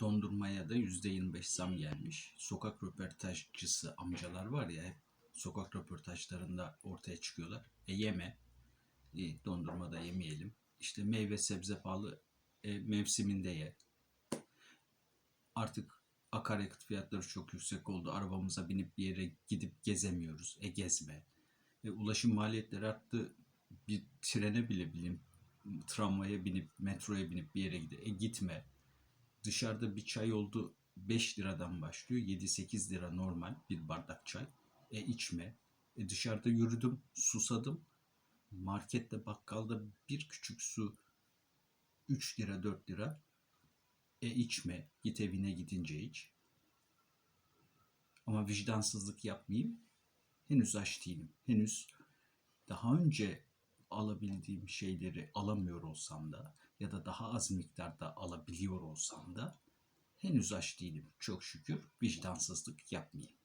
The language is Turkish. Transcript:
Dondurmaya da %25 zam gelmiş. Sokak röportajcısı amcalar var ya hep sokak röportajlarında ortaya çıkıyorlar. E yeme. E, dondurma da yemeyelim. İşte meyve sebze pahalı. E, mevsiminde ye. Artık akaryakıt fiyatları çok yüksek oldu. Arabamıza binip bir yere gidip gezemiyoruz. E gezme. E, ulaşım maliyetleri arttı. Bir trene bile binip, tramvaya binip, metroya binip bir yere gide. E gitme. Dışarıda bir çay oldu 5 liradan başlıyor. 7-8 lira normal bir bardak çay. E içme. E dışarıda yürüdüm, susadım. Markette, bakkalda bir küçük su 3 lira 4 lira. E içme. Git evine gidince iç. Ama vicdansızlık yapmayayım. Henüz aç değilim. Henüz daha önce alabildiğim şeyleri alamıyor olsam da ya da daha az miktarda alabiliyor olsam da henüz aç değilim. Çok şükür vicdansızlık yapmayayım.